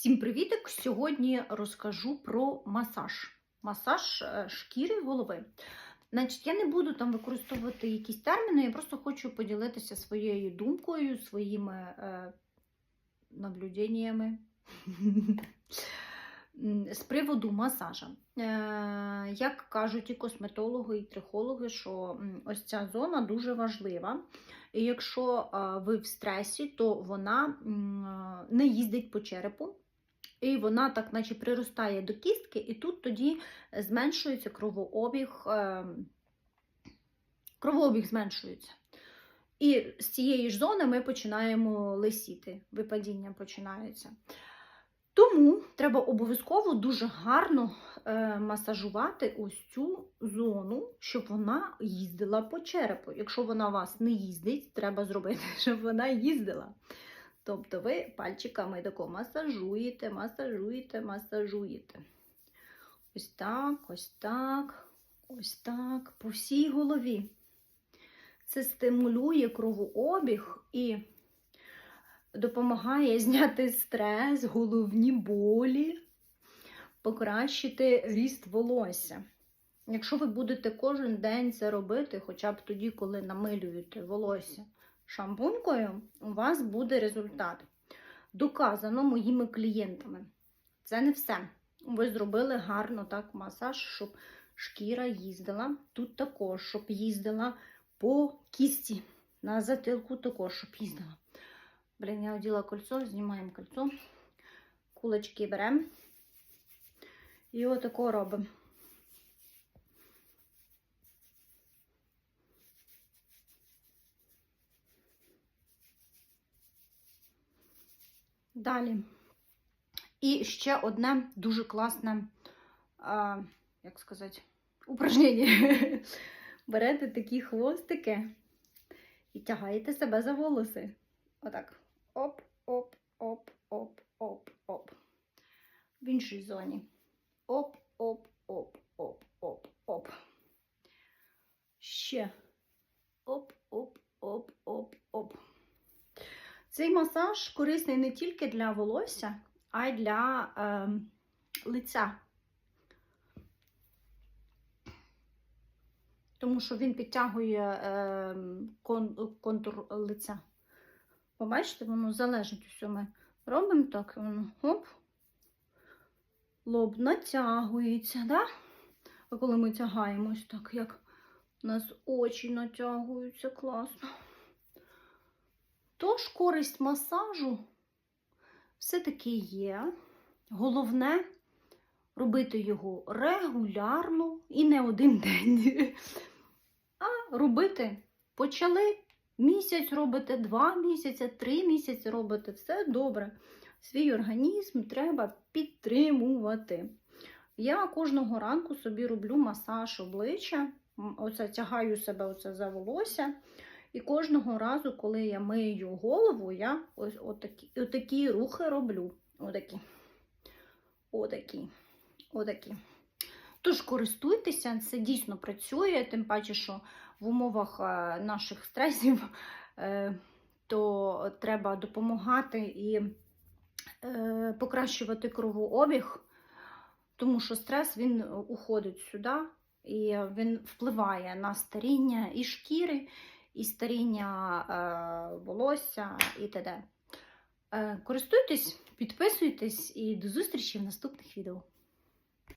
Всім привітик! Сьогодні розкажу про масаж. Масаж е, шкіри голови. Значить, я не буду там використовувати якісь терміни, я просто хочу поділитися своєю думкою, своїми е, наблюденнями з приводу масажа. Е, як кажуть і косметологи, і трихологи, що ось ця зона дуже важлива. І якщо е, ви в стресі, то вона не їздить по черепу. І вона так, наче приростає до кістки, і тут тоді зменшується кровообіг, е, кровообіг зменшується. І з цієї ж зони ми починаємо лисіти, випадіння починається. Тому треба обов'язково дуже гарно е, масажувати ось цю зону, щоб вона їздила по черепу. Якщо вона у вас не їздить, треба зробити, щоб вона їздила. Тобто ви пальчиками тако масажуєте, масажуєте, масажуєте. Ось так, ось так, ось так, по всій голові. Це стимулює кровообіг і допомагає зняти стрес, головні болі, покращити ріст волосся. Якщо ви будете кожен день це робити, хоча б тоді, коли намилюєте волосся шампунькою, у вас буде результат. Доказано моїми клієнтами. Це не все. Ви зробили гарно так масаж, щоб шкіра їздила. Тут також, щоб їздила по кісті. На затилку також, щоб їздила. Блін, я оділа кольцо, знімаємо кольцо, кулечки беремо. І отако робимо. Далі. І ще одне дуже класне, а, як сказати, упражнення. Берете такі хвостики і тягаєте себе за волоси. Отак. Оп, оп, оп, оп, оп, оп. В іншій зоні. Оп, оп, оп, оп, оп, оп. Ще. Оп, оп, оп, оп, оп. Цей масаж корисний не тільки для волосся, а й для е, лиця. Тому що він підтягує е, кон, контур лиця. Побачите, воно залежить усе. Ми робимо так, воно оп, лоб натягується, да? А коли ми тягаємо ось так, як у нас очі натягуються класно. Тож користь масажу все-таки є. Головне робити його регулярно і не один день. А робити почали місяць робите, два місяці, три місяці робите, все добре. Свій організм треба підтримувати. Я кожного ранку собі роблю масаж обличчя, оце тягаю себе оце за волосся. І кожного разу, коли я мию голову, я ось отакі, отакі рухи роблю. Отакі. Отакі. Отакі. Тож користуйтеся, це дійсно працює, тим паче, що в умовах е, наших стресів е, то треба допомагати і е, покращувати кровообіг, тому що стрес він уходить сюди і він впливає на старіння і шкіри і старіння е, волосся і т.д. Е, користуйтесь, підписуйтесь і до зустрічі в наступних відео.